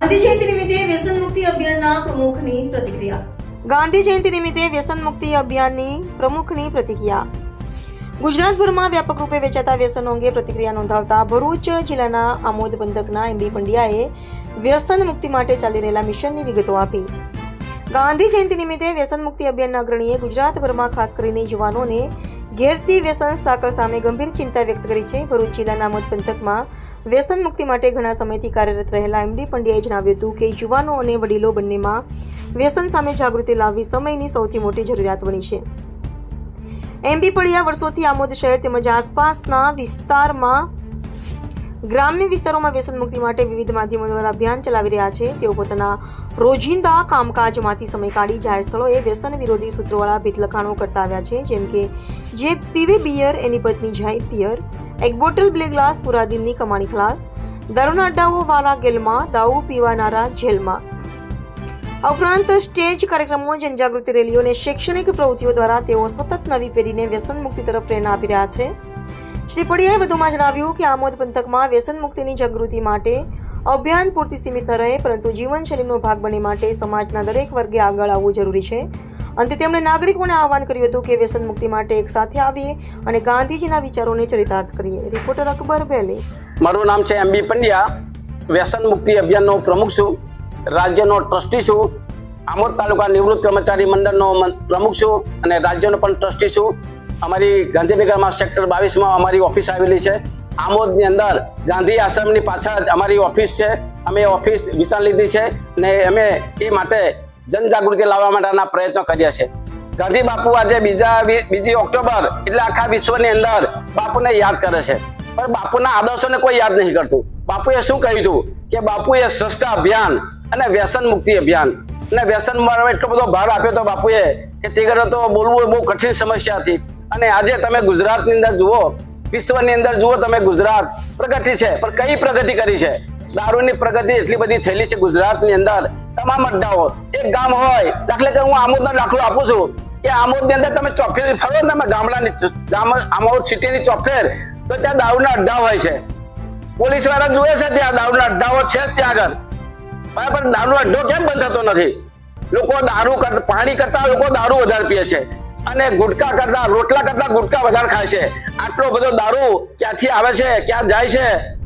ગાંધી જયંતિ નિમિત્તે વ્યસન મુક્તિ પ્રતિક્રિયા. અભિયાનની પ્રમુખની પ્રતિક્રિયા. ગુજરાતભરમાં વ્યાપક રૂપે વેચાતા વ્યસનો અંગે પ્રતિક્રિયા નોંધાવતા ભરૂચ જિલ્લાના આમોદ પંથકના એમબી પંડ્યાએ વ્યસન મુક્તિ માટે ચાલી રહેલા મિશનની વિગતો આપી. ગાંધી જયંતિ નિમિત્તે વ્યસન મુક્તિ અભિયાનના અગ્રણીએ ગુજરાતભરમાં ખાસ કરીને યુવાનોને ઘેરતી વ્યસન સાકળ સામે ગંભીર ચિંતા વ્યક્ત કરી છે. ભરૂચ જિલ્લાના આમોદ પંથકમાં વ્યસન મુક્તિ માટે ઘણા સમયથી કાર્યરત રહેલા એમડી પંડ્યાએ જણાવ્યું હતું કે યુવાનો અને વડીલો બંનેમાં વ્યસન સામે જાગૃતિ લાવવી સમયની સૌથી મોટી જરૂરિયાત બની છે. એમબી પડિયા વર્ષોથી આમોદ શહેર તેમજ આસપાસના વિસ્તારમાં ગ્રામ્ય વિસ્તારોમાં વ્યસન મુક્તિ માટે વિવિધ માધ્યમો દ્વારા અભિયાન ચલાવી રહ્યા છે. તેઓ પોતાના રોજિંદા કામકાજમાંથી સમય કાઢી જાહેર સ્થળોએ વ્યસન વિરોધી સૂત્રોવાળા ભીત લખાણો કરતા આવ્યા છે, જેમ કે જે પીવે બિયર, એની પત્ની જાય પિયર, એક બોટલ બ્લે ગ્લાસ પૂરા દિનની કમાણી ખલાસ, દારૂના અડ્ડાઓ વાળા ગેલમાં દારૂ પીવાનારા જેલમાં. ઉપરાંત સ્ટેજ કાર્યક્રમો જનજાગૃતિ રેલીઓ અને શૈક્ષણિક પ્રવૃત્તિઓ દ્વારા તેઓ સતત નવી પેઢીને વ્યસન મુક્તિ તરફ પ્રેરણા આપી રહ્યા છે. શ્રી પડિયાએ વધુમાં જણાવ્યું કે આમોદ પંથકમાં વ્યસન મુક્તિની જાગૃતિ માટે અભિયાન પૂરતી સીમિત ન રહે, પરંતુ જીવનશૈલીનો ભાગ બને માટે સમાજના દરેક વર્ગે આગળ આવવું જરૂરી છે. અંતે તેમણે નાગરિકોને આહવાન કર્યું હતું કે વ્યસન મુક્તિ માટે એક સાથે આવીએ અને ગાંધીજીના વિચારોને ચરિતાર્થ કરીએ. રિપોર્ટર અકબર બેલે મારું નામ છે એમ બી પંડ્યા. વ્યસન મુક્તિ અભિયાનનો પ્રમુખ છું. રાજ્યનો ટ્રસ્ટી છું. આમોદ તાલુકા નિવૃત્ત કર્મચારી મંડળનો પ્રમુખ છું અને રાજ્યનો પણ ટ્રસ્ટી છું. અમારી ગાંધીનગરમાં સેક્ટર બાવીસમાં અમારી ઓફિસ આવેલી છે. આમોદની અંદર ગાંધી આશ્રમની પાછળ અમારી ઓફિસ છે. અમે ઓફિસ વિચાર લીધી છે ને અમે એ માટે જનજાગૃતિ લાવવા માટેના પ્રયત્નો કર્યા છે. ગાંધી બાપુ આજે બીજા બીજી ઓક્ટોબર એટલે આખા વિશ્વની અંદર બાપુને યાદ કરે છે. પણ બાપુના આદર્શોને કોઈ યાદ નહીં કરતું. બાપુએ શું કહ્યું હતું? કે બાપુએ સ્વચ્છતા અભિયાન અને વ્યસન મુક્તિ અભિયાન. અને વ્યસન એટલો બધો ભાર આપ્યો હતો બાપુએ કે તે તો બોલવું બહુ કઠિન સમસ્યા હતી. અને આજે તમે ગુજરાતની અંદર જુઓ વિશ્વની અંદર જુઓ તમે ગુજરાત પ્રગતિ છે, પણ કઈ પ્રગતિ કરી છે? દારૂની પ્રગતિ એટલી બધી થયેલી છે ગુજરાતની અંદર. તમામ અડ્ડાઓ. એક ગામ હોય, દાખલા કે હું આમોદનો દાખલો આપું છું, કે આમોદની અંદર તમે ચોફેર ફરો તમે ગામડાની ગામ, આમોદ સિટીની ચોફેર તો ત્યાં દારૂના અડ્ડા હોય છે. પોલીસવાળા જુએ છે ત્યાં દારૂના અડ્ડાઓ છે ત્યાં આગળ. બરાબર દારૂનો અડ્ડો કેમ બંધ થતો નથી? લોકો દારૂ પાણી કરતા લોકો દારૂ વધારે પીએ છે. અને ગુટકા કરતા, રોટલા કરતા ગુટકા વધારે ખાય છે. આટલો બધો દારૂ ક્યાંથી આવે છે, ક્યાં જાય છે?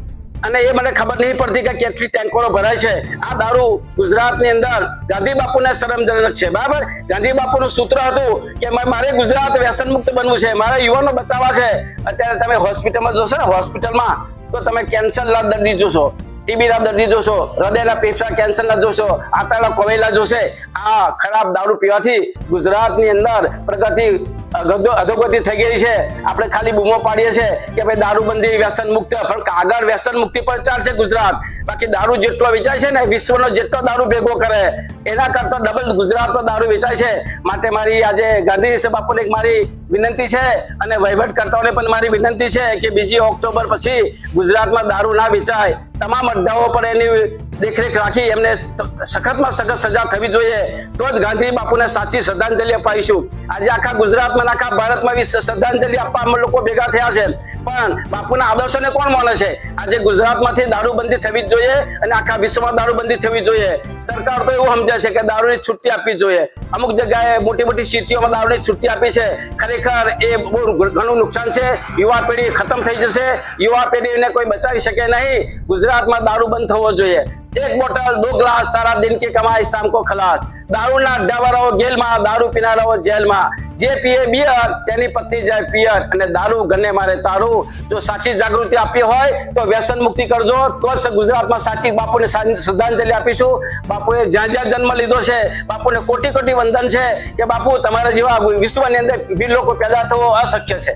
અને એ મને ખબર નહીં પડતી કે કેટલી ટેન્કરો ભરાય છે. આ દારૂ ગુજરાતની અંદર ગાંધી બાપુને શરમજનક છે. બરાબર? ગાંધી બાપુનું સૂત્ર હતું કે મારે ગુજરાત વ્યસન મુક્ત બનવું છે. મારે યુવાનો બચાવવા છે. અત્યારે તમે હોસ્પિટલમાં જોશો ને, હોસ્પિટલમાં તો તમે કેન્સરના દર્દી જોશો. ટીબીના દર્દી જોશો, હૃદયના ફેફસા, કેન્સરના જોશો, આંતરડા કોવેલા જોશે. આ ખરાબ દારૂ પીવાથી ગુજરાતની અંદર પ્રગતિ અધોગતિ થઈ ગઈ છે. આપણે ખાલી બૂમો પાડીએ છીએ કે ભાઈ દારૂબંધી, વ્યસન મુક્ત, પણ કાગળ વ્યસન મુક્તિ પર ચાલશે ગુજરાત. બાકી દારૂ જેટલો વેચાય છે ને, વિશ્વનો જેટલો દારૂ ભેગો કરે, એના કરતા ડબલ ગુજરાતનો દારૂ વેચાય છે. માટે મારી આજે ગાંધી બાપુને એક મારી વિનંતી છે અને વહીવટકર્તાઓને પણ મારી વિનંતી છે કે બીજી ઓક્ટોબર પછી ગુજરાતમાં દારૂ ના વેચાય. તમામ અડ્ડાઓ પર એની દેખરેખ રાખી એમને સખતમાં સખત સજા થવી જોઈએ. તો જ ગાંધી બાપુને સાચી શ્રદ્ધાંજલિ અપાઈશું આજે આખા ગુજરાતમાં આખા ભારતમાં બી શ્રદ્ધાંજલિ આપવા અમે લોકો ભેગા થયા છે. પણ બાપુના આદર્શોને કોણ માને છે? આજે ગુજરાતમાંથી દારૂબંધી થવી જોઈએ અને આખા વિશ્વમાં દારૂબંધી થવી જોઈએ. સરકાર તો એવું સમજે છે કે દારૂની છુટ્ટી આપવી જોઈએ. અમુક જગ્યાએ મોટી મોટી સિટીઓમાં દારૂની છુટ્ટી આપી છે. ખરેખર એ બહુ ઘણું નુકસાન છે. યુવા પેઢી ખતમ થઈ જશે. યુવા પેઢીને કોઈ બચાવી શકે નહીં. ગુજરાતમાં દારૂ બંધ થવો જોઈએ એક બોટલ દો ગ્લાસ સારા દિન की कमाई शाम को खलास દારૂના અડ્ડાવાળાઓ જેલમાં દારૂ પીનારાઓ જેલમાં જે પીએ બિયર તેની પત્ની જાય પિયર અને દારૂ ગને મારે તારું જો સાચી જાગૃતિ આપી હોય તો વ્યસન મુક્તિ કરજો તો જ ગુજરાતમાં સાચી બાપુને સા- શ્રદ્ધાંજલિ આપીશું બાપુએ જ્યાં જ્યાં જન્મ લીધો છે બાપુને કોટી કોટી વંદન છે કે બાપુ તમારા જેવા વિશ્વની અંદર વીર લોકો પેદા થવો અશક્ય છે